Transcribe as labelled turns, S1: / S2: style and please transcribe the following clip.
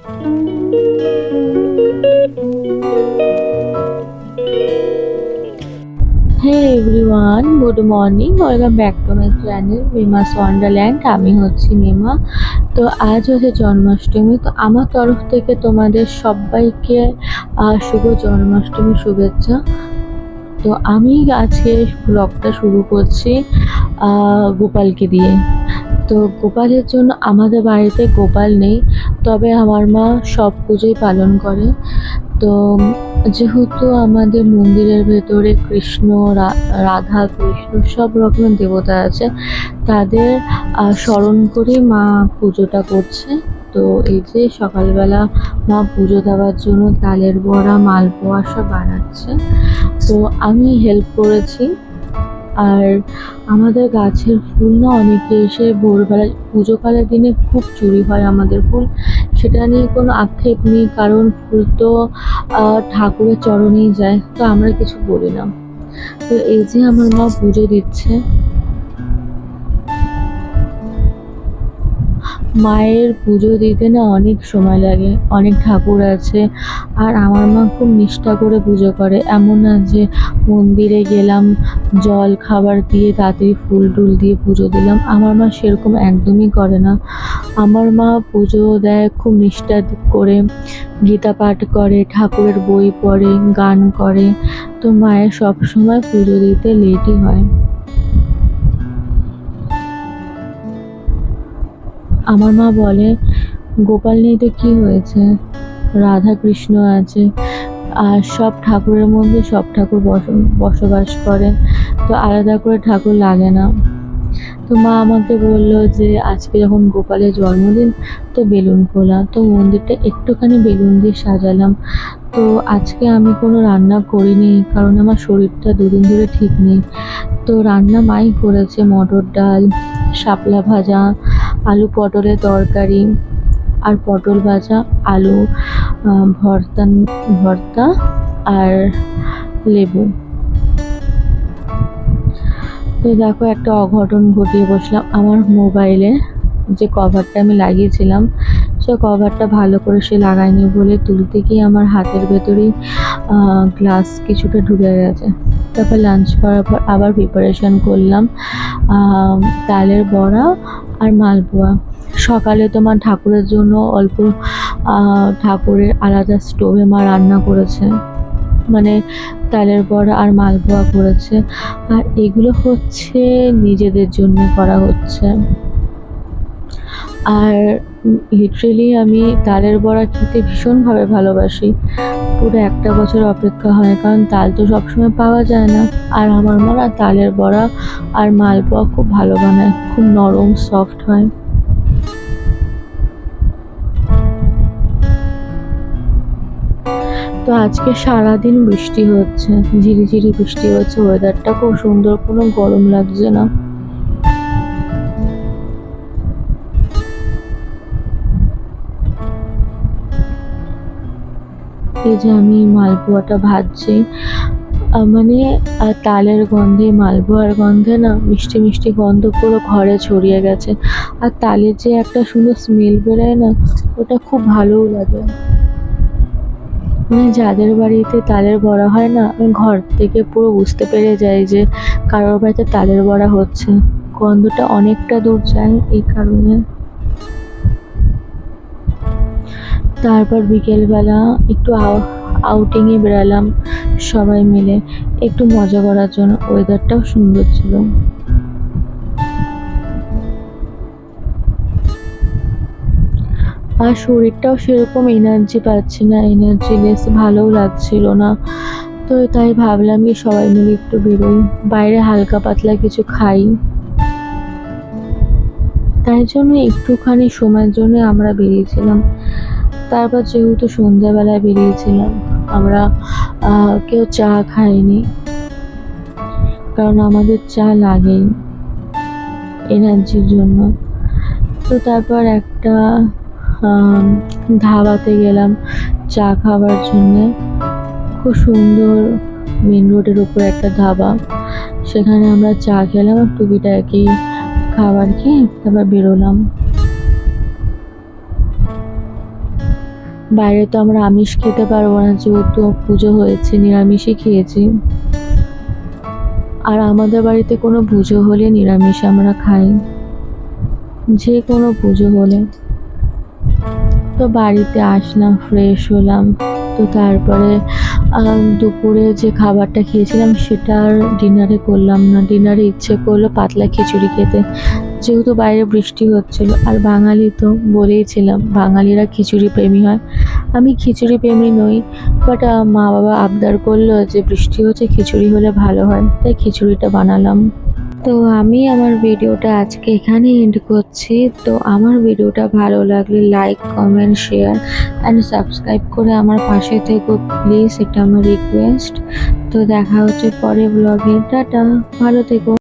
S1: হ্যাঁ everyone good morning welcome back to my channel Mima's wonderland আমি হচ্ছি মিমা তো আজ হচ্ছে জন্মাষ্টমী, তো আমার তরফ থেকে তোমাদের সবাইকে শুভ জন্মাষ্টমী শুভেচ্ছা। তো আমি আজকে ব্লগটা শুরু করছি গোপালকে দিয়ে। তো গোপালের জন্য আমাদের বাড়িতে গোপাল নেই, তবে আমার মা সব পুজোই পালন করে। তো যেহেতু আমাদের মন্দিরের ভেতরে কৃষ্ণ রাধা, কৃষ্ণ সব রকমের দেবতা আছে, তাদের স্মরণ করে মা পুজোটা করছে। তো এই যে সকালবেলা মা পুজো দেওয়ার জন্য তালের বড়া, মালপোয়া সব বানাচ্ছে। তো আমি হেল্প করেছি। আর আমাদের গাছের ফুল না অনেকে এসে ভোরবেলা, পুজোকালের দিনে খুব চুরি হয় আমাদের ফুল। সেটা নিয়ে কোনো আক্ষেপ নেই, কারণ ফুল তো ঠাকুরের চরণেই যায়, তো আমরা কিছু বলি না। তো এই যে আমার মা পুজো দিচ্ছে মায়ের পুজো দিতে না অনেক সময় লাগে, অনেক ঠাকুর আছে। আর আমার মা খুব নিষ্ঠা করে পুজো করে। এমন না যে মন্দিরে গেলাম, জল, খাবার দিয়ে তাড়াতাড়ি ফুল টুল দিয়ে পুজো দিলাম। আমার মা সেরকম একদমই করে না। আমার মা পুজো দেয় খুব নিষ্ঠা করে। গীতা পাঠ করে, ঠাকুরের বই পড়ে, গান করে। তো মায়ের সব সময় পুজো দিতে লেটই হয়। আমার মা বলে, গোপাল নেই তো কি হয়েছে? রাধা কৃষ্ণ আছে আর সব ঠাকুরের মধ্যে সব ঠাকুর বস- বসবাস করে। তো আলাদা করে ঠাকুর লাগে না। তো মা আমাকে বলল যে, আজকে যখন গোপালের জন্মদিন, তো বেলুন খোলা। তো মন্দিরটা একটুখানি বেলুন দিয়ে সাজালাম। তো আজকে আমি কোনো রান্না করিনি, কারণ আমার শরীরটা দুদিন ধরে ঠিক নেই। তো রান্না মাই করেছে, মটর ডাল, শাপলা ভাজা আলু পটলের তরকারি আর পটল ভাজা, আলু ভর্তা ভর্তা আর লেবু। তো দেখো একটা অঘটন ঘটিয়ে বসলাম আমার মোবাইলে। যে কভারটা আমি লাগিয়েছিলাম, সে কভারটা ভালো করে সে লাগায়নি বলে তুলতে গিয়ে আমার হাতের ভেতরেই গ্লাস কিছুটা ঢুকে গেছে। তারপর লাঞ্চ করার পর আবার প্রিপারেশন করলাম তালের বড়া আর মালপোয়া। সকালে তোমার ঠাকুরের জন্য অল্প ঠাকুরের আলাদা স্টোভে মা রান্না করেছে। মানে তালের বড়া আর মালপোয়া করেছে। আর এগুলো হচ্ছে নিজেদের জন্য করা হচ্ছে। আর লিটারেলি আমি তালের বড়া খেতে ভীষণভাবে ভালোবাসি। পুরো একটা বছর অপেক্ষা হয়, কারণ তাল তো সবসময় পাওয়া যায় না। আর আমার মা না তালের বড়া আর মালপোয়া খুব ভালো বানায়, খুব নরম সফট হয়। তো আজকে সারাদিন বৃষ্টি হচ্ছে, ঝিরিঝিরি বৃষ্টি হচ্ছে ওয়েদারটা খুব সুন্দর, কোনো গরম লাগছে না। এই যে আমি মালপোয়াটা ভাজছি মানে তালের গন্ধে, মালপোয়ার গন্ধে না মিষ্টি মিষ্টি গন্ধ পুরো ঘরে ছড়িয়ে গেছে। আর তালের যে একটা সুন্দর স্মেল বেরোয় না, ওটা খুব ভালোও লাগে। মানে যাদের বাড়িতে তালের বড়া হয় না, আমি ঘর থেকে পুরো বুঝতে পেরে যাই যে কারোর বাড়িতে তালের বড়া হচ্ছে। গন্ধটা অনেকটা দূর যায় এই কারণে। তারপর বিকেলবেলা একটু আউটিংয়ে বেরালাম সবাই মিলে। একটু মজা করার জন্য ওয়েদারটাও সুন্দর ছিল। আর শরীরটাও সেরকম এনার্জি পাচ্ছি না এনার্জি লেস ভালোও লাগছিল না। তো তাই ভাবলাম কি সবাই মিলে একটু বেরোই। বাইরে হালকা পাতলা কিছু খাই। তাই জন্য একটুখানি সময়ের জন্য আমরা বেরিয়েছিলাম। তারপর যেহেতু সন্ধ্যাবেলায় বেরিয়েছিলাম, আমরা কেউ চা খাইনি। কারণ আমাদের চা লাগেই এনার্জির জন্য। তো তারপর একটা ধাবাতে গেলাম চা খাবার জন্য। খুব সুন্দর মেন রোডের উপর একটা ধাবা। সেখানে আমরা চা খেলাম, আর খাবার খেয়ে তারপর বেরোলাম। বাইরে তো আমরা আমিষ খেতে পারব না, যেহেতু পুজো হয়েছে, নিরামিষই খেয়েছি। আর আমাদের বাড়িতে কোনো পুজো হলে নিরামিষ আমরা খাই। যে কোনো পুজো হলে। তো বাড়িতে আসলাম ফ্রেশ হলাম। তো তারপরে দুপুরে যে খাবারটা খেয়েছিলাম, সেটা আর ডিনারে করলাম না। ডিনারে ইচ্ছে করল পাতলা খিচুড়ি খেতে। যেহেতু বাইরে বৃষ্টি হচ্ছিল, আর বাঙালি তো বলেইছিলাম বাঙালিরা খিচুড়ি প্রেমী হয়। আমি খিচুড়ি প্রেমী নই বাট মা বাবা আবদার করল যে বৃষ্টি হচ্ছে, খিচুড়ি হলে ভালো হয়, তাই খিচুড়িটা বানালাম। তো আমি আমার ভিডিওটা আজকে এখানে এন্ড করছি। তো আমার ভিডিওটা ভালো লাগলে like comment share and subscribe করে আমার পাশে থেকো প্লিজ এটা আমার রিকোয়েস্ট তো দেখা হচ্ছে পরে ব্লগে টাটা, ভালো থেকো।